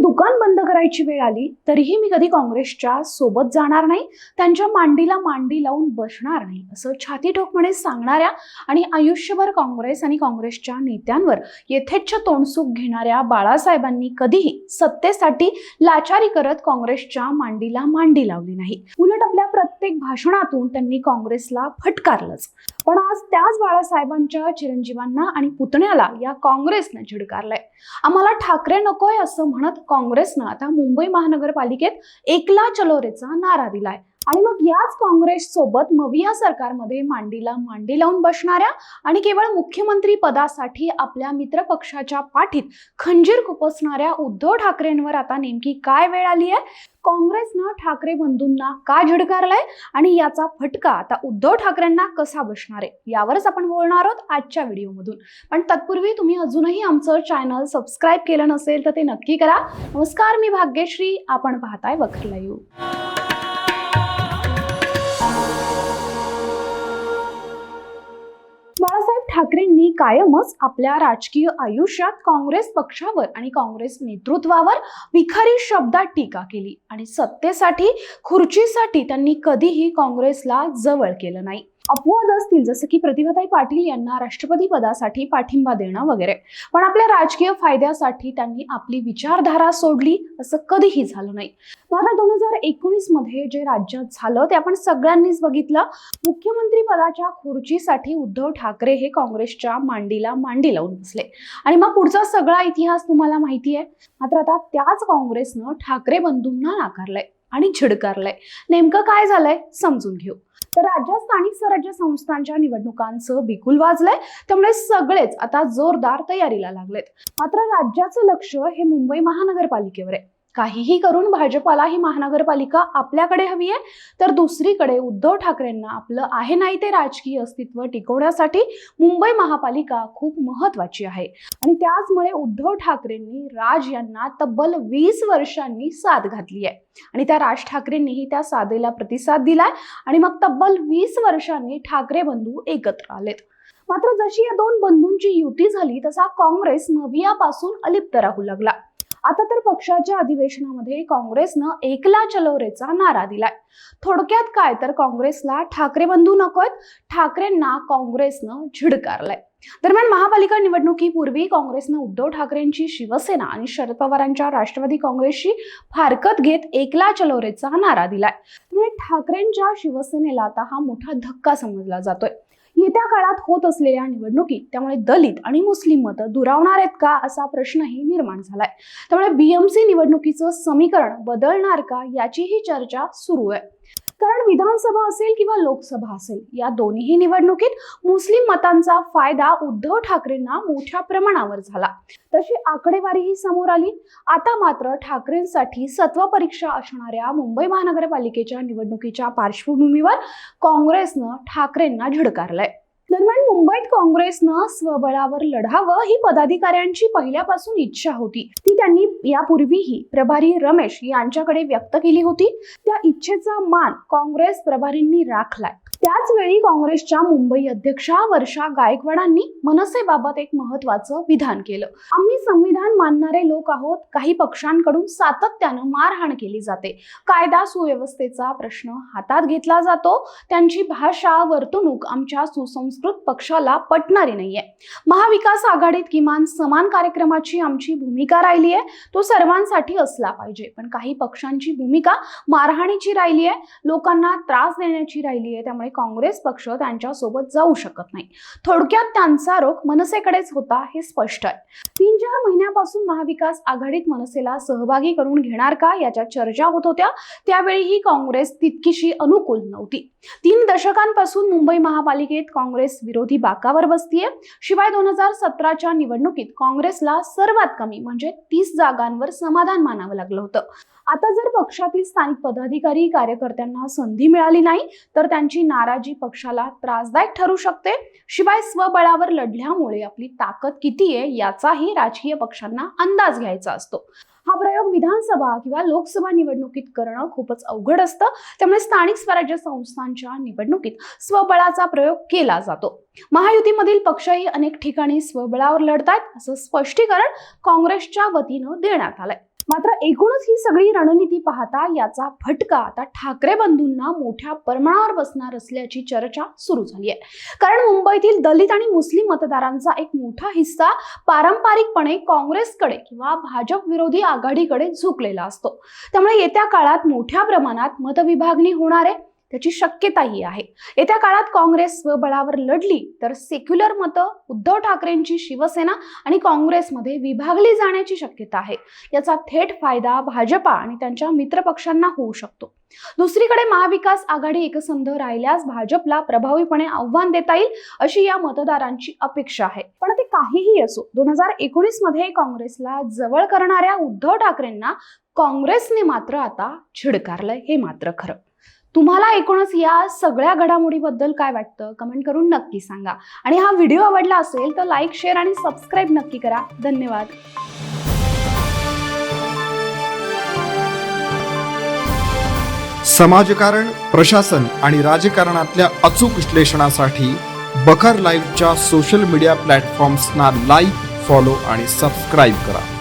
दुकान बंद करायची वेळ आली तरीही मी कधी काँग्रेसच्या सोबत जाणार नाही त्यांच्या मांडीला मांडी लावून बसणार नाही असं छाती ठोकपणे सांगणाऱ्या आणि आयुष्यभर काँग्रेस आणि काँग्रेसच्या नेत्यांवर यथेच्छ तोंडसूक घेणाऱ्या बाळासाहेबांनी कधीही सत्तेसाठी लाचारी करत काँग्रेसच्या मांडीला मांडी लावली नाही. उलट आपल्या प्रत्येक भाषणातून त्यांनी काँग्रेसला फटकारलंच. पण आज त्याच बाळासाहेबांच्या चिरंजीवांना आणि पुतण्याला या काँग्रेसनं झिडकारलंय. आम्हाला ठाकरे नकोय असं म्हणत काँग्रेसनं आता मुंबई महानगरपालिकेत एकला चलोरेचा नारा दिलाय. आणि मग याच काँग्रेस सोबत मविया सरकारमध्ये मांडीला मांडी लावून बसणाऱ्या आणि केवळ मुख्यमंत्री पदासाठी आपल्या मित्रपक्षाच्या पाठीत खंजीर खुपसणाऱ्या उद्धव ठाकरेंवर आता नेमकी काय वेळ आली आहे? काँग्रेसनं ठाकरे बंधूंना का झिडकारलाय? आणि याचा फटका आता उद्धव ठाकरेंना कसा बसणार आहे? यावरच आपण बोलणार आहोत आजच्या व्हिडिओमधून. पण तत्पूर्वी तुम्ही अजूनही आमचं चॅनल सबस्क्राईब केलं नसेल तर ते नक्की करा. नमस्कार मी भाग्यश्री. आपण पाहताय वखरला येऊ ठाकरेंनी कायमच आपल्या राजकीय आयुष्यात काँग्रेस पक्षावर आणि काँग्रेस नेतृत्वावर विखारी शब्दात टीका केली. आणि सत्तेसाठी खुर्चीसाठी त्यांनी कधीही काँग्रेसला जवळ केलं नाही. अपवाद असतील जसं की प्रतिभाताई पाटील यांना राष्ट्रपती पदासाठी पाठिंबा देणं वगैरे. पण आपल्या राजकीय फायद्यासाठी त्यांनी आपली विचारधारा सोडली असं कधीही झालं नाही. मात्र दोन हजार एकोणीसमध्ये जे राज्यात झालं ते आपण सगळ्यांनीच बघितलं. मुख्यमंत्री पदाच्या खुर्चीसाठी उद्धव ठाकरे हे काँग्रेसच्या मांडीला मांडी लावून बसले. आणि मग पुढचा सगळा इतिहास तुम्हाला माहिती आहे. मात्र आता त्याच काँग्रेसनं ठाकरे बंधूंना नाकारलंय. आणि झिडकारलंय. नेमकं काय झालंय समजून घेऊ. तर राज्यात स्थानिक स्वराज्य संस्थांच्या निवडणुकांचं बिगुल वाजलंय त्यामुळे सगळेच आता जोरदार तयारीला लागलेत. मात्र राज्याचं लक्ष हे मुंबई महानगरपालिकेवर आहे. काहीही करून भाजपाला ही महानगरपालिका आपल्याकडे हवी आहे. तर दुसरीकडे उद्धव ठाकरेंना आपलं आहे नाही ते राजकीय अस्तित्व टिकवण्यासाठी मुंबई महापालिका खूप महत्वाची आहे. आणि त्याचमुळे उद्धव ठाकरेंनी राज यांना तब्बल वीस वर्षांनी साथ घातली आहे. आणि त्या राज ठाकरेंनीही त्या साधेला प्रतिसाद दिलाय. आणि मग तब्बल वीस वर्षांनी ठाकरे बंधू एकत्र आलेत. मात्र जशी या दोन बंधूंची युती झाली तसा काँग्रेस नवियापासून अलिप्त राहू लागला. आता तर पक्षाच्या अधिवेशनामध्ये काँग्रेसनं एकला चलोरेचा नारा दिलाय. थोडक्यात काय तर काँग्रेसला ठाकरे बंधू नकोत ठाकरेंना काँग्रेसनं झिडकारलंय. दरम्यान महापालिका निवडणुकीपूर्वी काँग्रेसनं उद्धव ठाकरेंची शिवसेना आणि शरद पवारांच्या राष्ट्रवादी काँग्रेसशी फारकत घेत एकला चलोरेचा नारा दिलाय. ठाकरेंच्या शिवसेनेला आता हा मोठा धक्का समजला जातोय. येत्या काळात होत असलेल्या निवडणुकीत त्यामुळे दलित आणि मुस्लिम मतं दुरावणार आहेत का असा प्रश्नही निर्माण झालाय. त्यामुळे बीएमसी निवडणुकीचं समीकरण बदलणार का याचीही चर्चा सुरू आहे. कारण विधानसभा असेल किंवा लोकसभा असेल या दोन्ही निवडणुकीत मुस्लिम मतांचा फायदा उद्धव ठाकरेंना मोठ्या प्रमाणावर झाला. तशी आकडेवारीही समोर आली. आता मात्र ठाकरेंसाठी सत्व परीक्षा असणाऱ्या मुंबई महानगरपालिकेच्या निवडणुकीच्या पार्श्वभूमीवर काँग्रेसनं ठाकरेंना झिडकारलंय. दरम्यान मुंबईत काँग्रेसनं स्वबळावर लढावं ही पदाधिकाऱ्यांची पहिल्यापासून इच्छा होती. ती त्यांनी यापूर्वीही प्रभारी रमेश यांच्याकडे व्यक्त केली होती. त्या इच्छेचा मान काँग्रेस प्रभारींनी राखलाय. त्याचवेळी काँग्रेसच्या मुंबई अध्यक्षा वर्षा गायकवाडांनी मनसेबाबत एक महत्वाचं विधान केलं. आम्ही संविधान मानणारे लोक आहोत. काही पक्षांकडून सातत्यानं मारहाण केली जाते. कायदा सुव्यवस्थेचा प्रश्न हातात घेतला जातो. त्यांची भाषा वर्तणूक आमच्या सुसंस्कृत पक्षाला पटणारी नाहीये. महाविकास आघाडीत किमान समान कार्यक्रमाची आमची भूमिका राहिली आहे तो सर्वांसाठी असला पाहिजे. पण काही पक्षांची भूमिका मारहाणीची राहिली आहे लोकांना त्रास देण्याची राहिली आहे त्यामुळे काँग्रेस पक्ष त्यांच्यासोबत जाऊ शकत नाही. थोडक्यात त्यांचा रोख मनसेकडेच होता हे स्पष्ट आहे. तीन चार महिन्यापासून महाविकास आघाडीत मनसेला सहभागी करून घेणार का याच्या चर्चा होत होत्या त्यावेळी ही काँग्रेस तितकीशी अनुकूल नव्हती. तीन दशकांपासून मुंबई महापालिकेत काँग्रेस विरोधी बाकावर बसतीये. शिवाय दोन हजार सतराच्या निवडणुकीत काँग्रेसला सर्वात कमी म्हणजे तीस जागांवर समाधान मानावं लागलं होतं. आता जर पक्षातील स्थानिक पदाधिकारी कार्यकर्त्यांना संधी मिळाली नाही तर त्यांची नाराजी पक्षाला त्रासदायक ठरू शकते. शिवाय स्वबळावर लढल्यामुळे आपली ताकद किती आहे याचाही राजकीय पक्षांना अंदाज घ्यायचा असतो. हा प्रयोग विधानसभा किंवा लोकसभा निवडणुकीत करणं खूपच अवघड असतं. त्यामुळे स्थानिक स्वराज्य संस्थांच्या निवडणुकीत स्वबळाचा प्रयोग केला जातो. महायुतीमधील पक्षही अनेक ठिकाणी स्वबळावर लढतायत असं स्पष्टीकरण काँग्रेसच्या वतीनं देण्यात आलंय. मात्र एकूणच ही सगळी रणनीती पाहता याचा फटका आता ठाकरे बंधूंना मोठ्या प्रमाणावर बसणार असल्याची चर्चा सुरू झाली आहे. कारण मुंबईतील दलित आणि मुस्लिम मतदारांचा एक मोठा हिस्सा पारंपरिकपणे काँग्रेसकडे किंवा भाजप विरोधी आघाडीकडे झुकलेला असतो. त्यामुळे येत्या काळात मोठ्या प्रमाणात मतविभागणी होणार आहे. त्याची शक्यताही आहे. येत्या काळात काँग्रेस स्वबळावर लढली तर सेक्युलर मतं उद्धव ठाकरेंची शिवसेना आणि काँग्रेसमध्ये विभागली जाण्याची शक्यता आहे. याचा थेट फायदा भाजपा आणि त्यांच्या मित्रपक्षांना होऊ शकतो. दुसरीकडे महाविकास आघाडी एकसंध राहिल्यास भाजपला प्रभावीपणे आव्हान देता येईल अशी या मतदारांची अपेक्षा आहे. पण ते काहीही असो दोन हजार एकोणीसमध्ये काँग्रेसला जवळ करणाऱ्या उद्धव ठाकरेंना काँग्रेसने मात्र आता छिडकारलंय हे मात्र खरं. तुम्हाला एकूणच या सगळ्या घडामोडीबद्दल काय वाटतं? कमेंट करून नक्की सांगा. आणि हा व्हिडिओ आवडला असेल तर लाईक शेअर आणि सबस्क्राईब नक्की करा. धन्यवाद. समाजकारण प्रशासन आणि राजकारणातल्या अचूक विश्लेषणासाठी बखर लाईव्हच्या सोशल मीडिया प्लॅटफॉर्म्सना लाईक फॉलो आणि सबस्क्राईब करा.